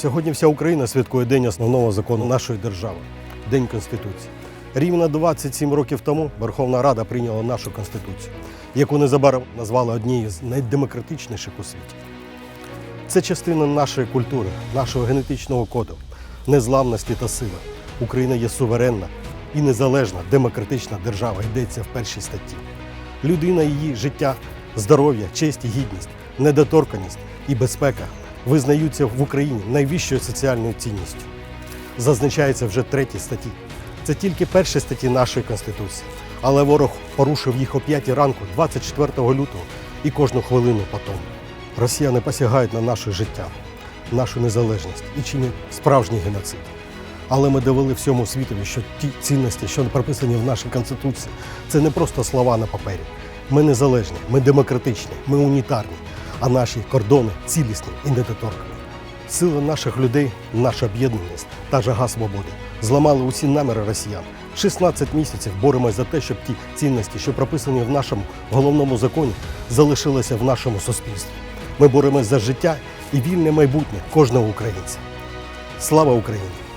Сьогодні вся Україна святкує День основного закону нашої держави День Конституції. Рівно 27 років тому Верховна Рада прийняла нашу Конституцію, яку незабаром назвали однією з найдемократичніших у світі. Це частина нашої культури, нашого генетичного коду, незламності та сили. Україна є суверенна і незалежна демократична держава, йдеться в першій статті. Людина, її життя, здоров'я, честь і гідність, недоторканість і безпека визнаються в Україні найвищою соціальною цінністю. Зазначається вже третій статті. Це тільки перші статті нашої Конституції. Але ворог порушив їх о 5 ранку, 24 лютого, і кожну хвилину потім. Росіяни посягають на наше життя, нашу незалежність і чинять справжній геноцид. Але ми довели всьому світові, що ті цінності, що прописані в нашій Конституції, це не просто слова на папері. Ми незалежні, ми демократичні, ми унітарні, а наші кордони цілісні і недоторкані. Сила наших людей, наша об'єднаність та жага свободи зламали усі наміри росіян. 16 місяців боремось за те, щоб ті цінності, що прописані в нашому головному законі, залишилися в нашому суспільстві. Ми боремось за життя і вільне майбутнє кожного українця. Слава Україні!